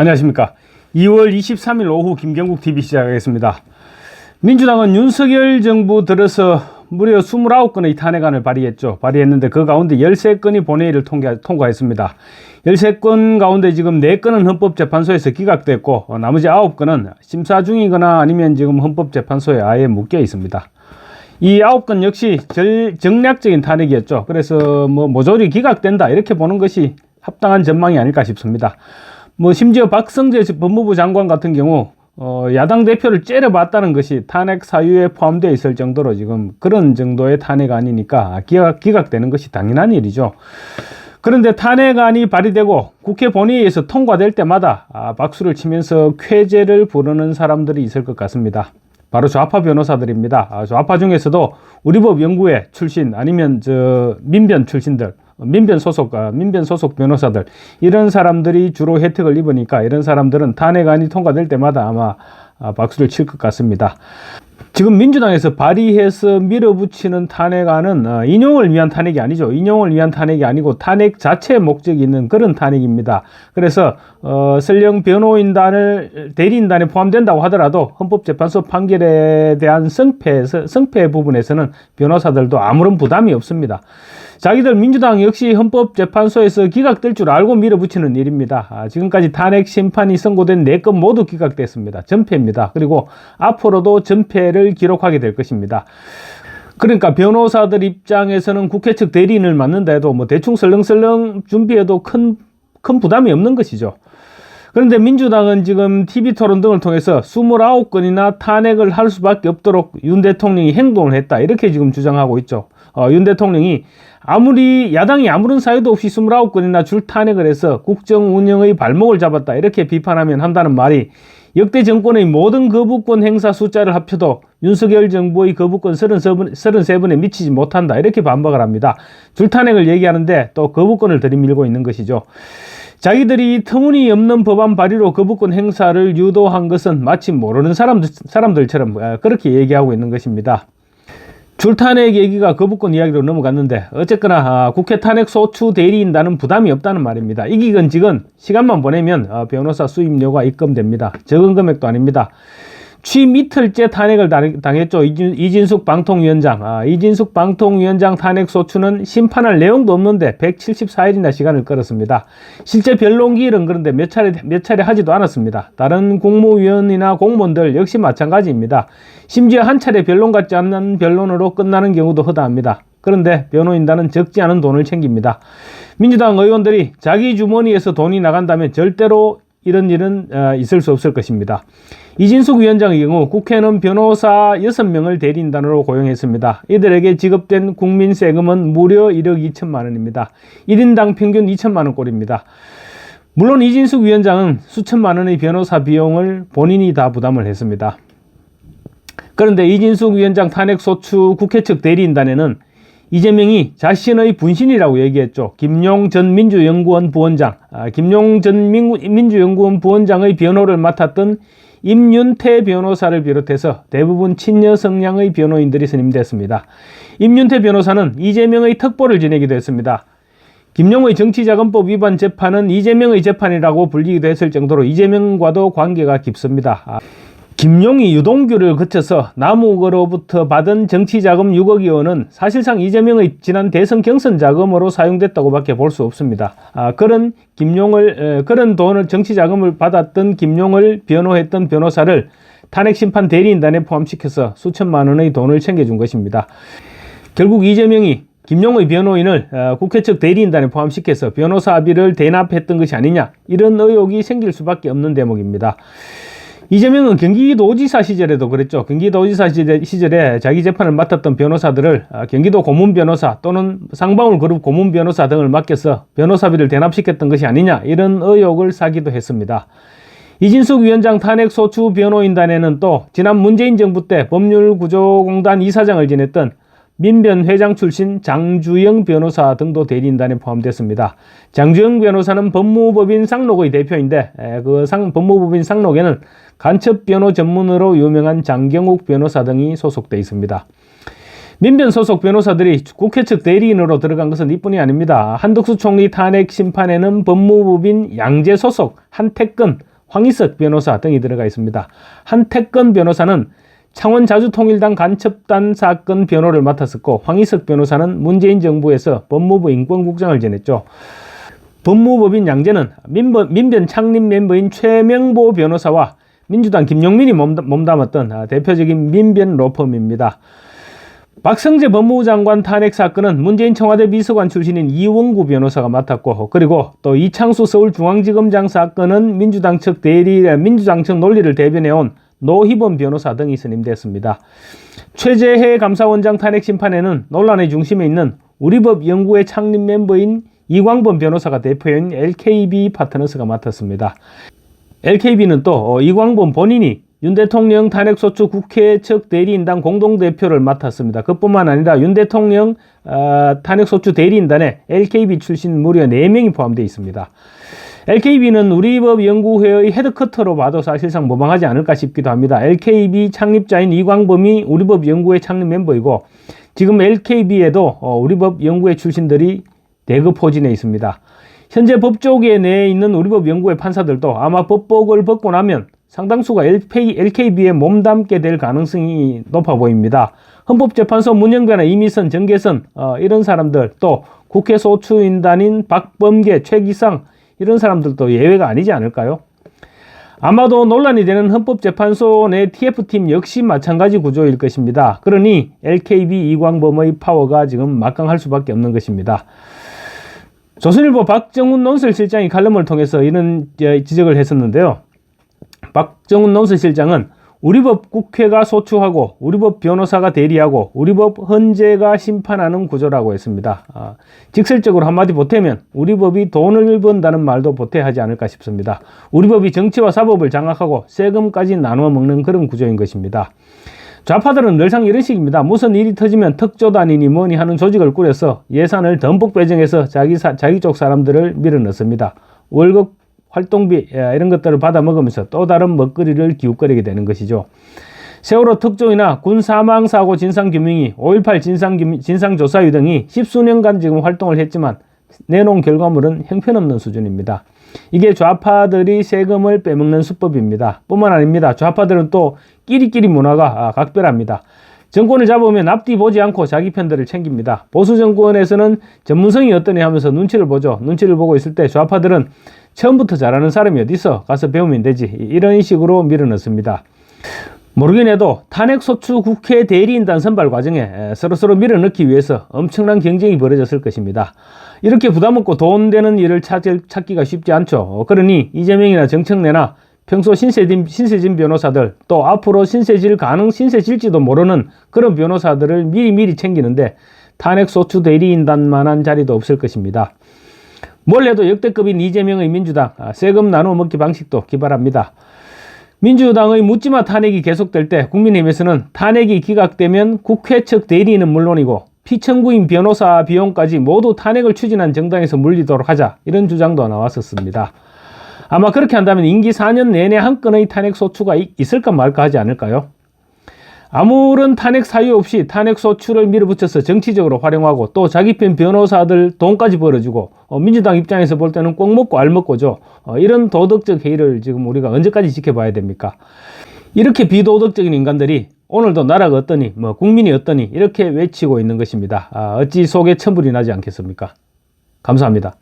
안녕하십니까. 2월 23일 오후 김경국 TV 시작하겠습니다. 민주당은 윤석열 정부 들어서 무려 29건의 탄핵안을 발의했죠. 발의했는데 그 가운데 13건이 본회의를 통과, 통과했습니다. 13건 가운데 지금 4건은 헌법재판소에서 기각됐고 어, 나머지 9건은 심사 중이거나 아니면 지금 헌법재판소에 아예 묶여 있습니다. 이 아홉 건 역시 절, 정략적인 탄핵이었죠. 그래서 뭐 모조리 기각된다 이렇게 보는 것이 합당한 전망이 아닐까 싶습니다. 뭐 심지어 박성재 법무부 장관 같은 경우 어, 야당 대표를 째려봤다는 것이 탄핵 사유에 포함되어 있을 정도로 지금 그런 정도의 탄핵안이니까 기각, 기각되는 것이 당연한 일이죠. 그런데 탄핵안이 발의되고 국회 본회의에서 통과될 때마다 아, 박수를 치면서 쾌재를 부르는 사람들이 있을 것 같습니다. 바로 좌파 변호사들입니다. 아, 좌파 중에서도 우리법 연구회 출신 아니면 저 민변 출신들, 민변 소속, 아, 민변 소속 변호사들 이런 사람들이 주로 혜택을 입으니까 이런 사람들은 탄핵안이 통과될 때마다 아마 아, 박수를 칠 것 같습니다. 지금 민주당에서 발의해서 밀어붙이는 탄핵안은 어, 인용을 위한 탄핵이 아니죠. 인용을 위한 탄핵이 아니고 탄핵 자체의 목적이 있는 그런 탄핵입니다. 그래서 어, 설령 변호인단을 대리인단에 포함된다고 하더라도 헌법재판소 판결에 대한 성패 성패 부분에서는 변호사들도 아무런 부담이 없습니다. 자기들 민주당 역시 헌법재판소에서 기각될 줄 알고 밀어붙이는 일입니다. 아, 지금까지 탄핵 심판이 선고된 네건 모두 기각됐습니다. 전패입니다. 그리고 앞으로도 전패를 기록하게 될 것입니다. 그러니까 변호사들 입장에서는 국회 측 대리인을 맡는데도 뭐 대충 설렁설렁 준비해도 큰, 큰 부담이 없는 것이죠. 그런데 민주당은 지금 TV 토론 등을 통해서 29건이나 탄핵을 할 수밖에 없도록 윤 대통령이 행동을 했다. 이렇게 지금 주장하고 있죠. 어, 윤 대통령이 아무리 야당이 아무런 사유도 없이 29건이나 줄 탄핵을 해서 국정 운영의 발목을 잡았다. 이렇게 비판하면 한다는 말이 역대 정권의 모든 거부권 행사 숫자를 합쳐도 윤석열 정부의 거부권 33번, 33번에 미치지 못한다. 이렇게 반박을 합니다. 줄탄핵을 얘기하는데 또 거부권을 들이밀고 있는 것이죠. 자기들이 터무니없는 법안 발의로 거부권 행사를 유도한 것은 마치 모르는 사람들, 사람들처럼 어, 그렇게 얘기하고 있는 것입니다. 줄탄핵 얘기가 거부권 이야기로 넘어갔는데 어쨌거나 아, 국회 탄핵 소추 대리인단은 부담이 없다는 말입니다. 이기건 지건 시간만 보내면 아, 변호사 수임료가 입금됩니다. 적은 금액도 아닙니다. 취임 이틀째 탄핵을 당했죠. 이진, 숙 방통위원장. 아, 이진숙 방통위원장 탄핵 소추는 심판할 내용도 없는데 174일이나 시간을 끌었습니다. 실제 변론 기일은 그런데 몇 차례, 몇 차례 하지도 않았습니다. 다른 공무위원이나 공무원들 역시 마찬가지입니다. 심지어 한 차례 변론 같지 않는 변론으로 끝나는 경우도 허다합니다. 그런데 변호인단은 적지 않은 돈을 챙깁니다. 민주당 의원들이 자기 주머니에서 돈이 나간다면 절대로 이런 일은 어, 있을 수 없을 것입니다. 이진숙 위원장의 경우 국회는 변호사 6명을 대리인단으로 고용했습니다. 이들에게 지급된 국민 세금은 무려 1억 2천만 원입니다. 1인당 평균 2천만 원꼴입니다. 물론 이진숙 위원장은 수천만 원의 변호사 비용을 본인이 다 부담을 했습니다. 그런데 이진숙 위원장 탄핵 소추 국회 측 대리인단에는 이재명이 자신의 분신이라고 얘기했죠. 김용 전 민주연구원 부원장, 아, 김용 전 민주연구원 부원장의 변호를 맡았던 임윤태 변호사를 비롯해서 대부분 친여 성향의 변호인들이 선임됐습니다. 임윤태 변호사는 이재명의 특보를 지내기도 했습니다. 김용의 정치자금법 위반 재판은 이재명의 재판이라고 불리기도 했을 정도로 이재명과도 관계가 깊습니다. 김용이 유동규를 거쳐서 남욱으로부터 받은 정치자금 6억여 원은 사실상 이재명의 지난 대선 경선 자금으로 사용됐다고 밖에 볼 수 없습니다. 아, 그런 김용을 에, 그런 돈을 정치자금을 받았던 김용을 변호했던 변호사를 탄핵심판 대리인단에 포함시켜서 수천만 원의 돈을 챙겨준 것입니다. 결국 이재명이 김용의 변호인을 어, 국회 측 대리인단에 포함시켜서 변호사 합의를 대납했던 것이 아니냐 이런 의혹이 생길 수밖에 없는 대목입니다. 이재명은 경기도지사 시절에도 그랬죠. 경기도지사 시절에 자기 재판을 맡았던 변호사들을 아, 경기도 고문 변호사 또는 상방울 그룹 고문 변호사 등을 맡겨서 변호사비를 대납시켰던 것이 아니냐 이런 의혹을 사기도 했습니다. 이진숙 위원장 탄핵 소추 변호인단에는 또 지난 문재인 정부 때 법률구조공단 이사장을 지냈던 민변 회장 출신 장주영 변호사 등도 대리인단에 포함됐습니다. 장주영 변호사는 법무법인 상록의 대표인데 그 상, 법무법인 상록에는 간첩 변호 전문으로 유명한 장경욱 변호사 등이 소속돼 있습니다. 민변 소속 변호사들이 국회 측 대리인으로 들어간 것은 이뿐이 아닙니다. 한덕수 총리 탄핵 심판에는 법무부인 양재 소속 한태근 황희석 변호사 등이 들어가 있습니다. 한태권 변호사는 창원 자주통일당 간첩단 사건 변호를 맡았었고 황희석 변호사는 문재인 정부에서 법무부 인권국장을 지냈죠. 법무법인 양재는 민변, 민변 창립 멤버인 최명보 변호사와 민주당 김용민이 몸담- 몸담았던 아, 대표적인 민변 로펌입니다. 박성재 법무부 장관 탄핵 사건은 문재인 청와대 비서관 출신인 이원구 변호사가 맡았고 그리고 또 이창수 서울중앙지검장 사건은 민주당 측 대리 민주당 측 논리를 대변해온 노희범 변호사 등이 선임됐습니다. 최재해 감사원장 탄핵 심판에는 논란의 중심에 있는 우리법 연구회 창립 멤버인 이광범 변호사가 대표인 LKB 파트너스가 맡았습니다. LKB는 또 어, 이광범 본인이 윤 대통령 탄핵소추 국회 측 대리인단 공동대표를 맡았습니다. 그뿐만 아니라 윤 대통령 어, 탄핵소추 대리인단에 LKB 출신 무려 4명이 포함되어 있습니다. LKB는 우리법 연구회의 헤드커터로 봐도 사실상 무방하지 않을까 싶기도 합니다. LKB 창립자인 이광범이 우리법 연구회 창립 멤버이고 지금 LKB에도 어, 우리법 연구회 출신들이 대거 포진해 있습니다. 현재 법조계 내에 있는 우리 법 연구회 판사들도 아마 법복을 벗고 나면 상당수가 LKB에 몸담게 될 가능성이 높아 보입니다. 헌법재판소 문영배나 이미선, 정계선 어, 이런 사람들 또 국회 소추인단인 박범계, 최기상 이런 사람들도 예외가 아니지 않을까요? 아마도 논란이 되는 헌법재판소 내 TF팀 역시 마찬가지 구조일 것입니다. 그러니 LKB 이광범의 파워가 지금 막강할 수밖에 없는 것입니다. 조선일보 박정훈 논설실장이 칼럼을 통해서 이런 어, 지적을 했었는데요. 박정훈 논설실장은 우리 법 국회가 소추하고 우리 법 변호사가 대리하고 우리 법 헌재가 심판하는 구조라고 했습니다. 아, 직설적으로 한마디 보태면 우리 법이 돈을 번다는 말도 보태하지 않을까 싶습니다. 우리 법이 정치와 사법을 장악하고 세금까지 나누어 먹는 그런 구조인 것입니다. 좌파들은 늘상 이런 식입니다. 무슨 일이 터지면 특조단이니 뭐니 하는 조직을 꾸려서 예산을 듬뿍 배정해서 자기, 사, 자기 쪽 사람들을 밀어넣습니다. 월급 활동비 예, 이런 것들을 받아 먹으면서 또 다른 먹거리를 기웃거리게 되는 것이죠. 세월호 특종이나 군 사망 사고 진상 규명이 5.18 진상 진상 조사위 등이 십수년간 지금 활동을 했지만 내놓은 결과물은 형편없는 수준입니다. 이게 좌파들이 세금을 빼먹는 수법입니다. 뿐만 아닙니다. 좌파들은 또 끼리끼리 문화가 아, 각별합니다. 정권을 잡으면 앞뒤 보지 않고 자기 편들을 챙깁니다. 보수 정권에서는 전문성이 어떠냐 하면서 눈치를 보죠. 눈치를 보고 있을 때 좌파들은 처음부터 잘하는 사람이 어디 있어? 가서 배우면 되지. 이런 식으로 밀어넣습니다. 모르긴 해도 탄핵소추 국회 대리인단 선발 과정에 서로서로 밀어넣기 위해서 엄청난 경쟁이 벌어졌을 것입니다. 이렇게 부담없고 돈 되는 일을 찾, 찾기가 쉽지 않죠. 그러니 이재명이나 정청래나 평소 신세진, 신세진 변호사들 또 앞으로 신세질 가능 신세질지도 모르는 그런 변호사들을 미리미리 챙기는데 탄핵소추 대리인단만한 자리도 없을 것입니다. 뭘 해도 역대급인 이재명의 민주당 아, 세금 나누어 먹기 방식도 기발합니다. 민주당의 묻지마 탄핵이 계속될 때 국민의힘에서는 탄핵이 기각되면 국회 측 대리인은 물론이고 피청구인 변호사 비용까지 모두 탄핵을 추진한 정당에서 물리도록 하자 이런 주장도 나왔었습니다. 아마 그렇게 한다면 임기 4년 내내 한 건의 탄핵 소추가 있을까 말까 하지 않을까요? 아무런 탄핵 사유 없이 탄핵 소추를 밀어붙여서 정치적으로 활용하고 또 자기 편 변호사들 돈까지 벌어주고 어, 민주당 입장에서 볼 때는 꼭 먹고 알 먹고죠. 어, 이런 도덕적 해이를 지금 우리가 언제까지 지켜봐야 됩니까? 이렇게 비도덕적인 인간들이 오늘도 나라가 어떠니 뭐 국민이 어떠니 이렇게 외치고 있는 것입니다. 아, 어찌 속에 천불이 나지 않겠습니까? 감사합니다.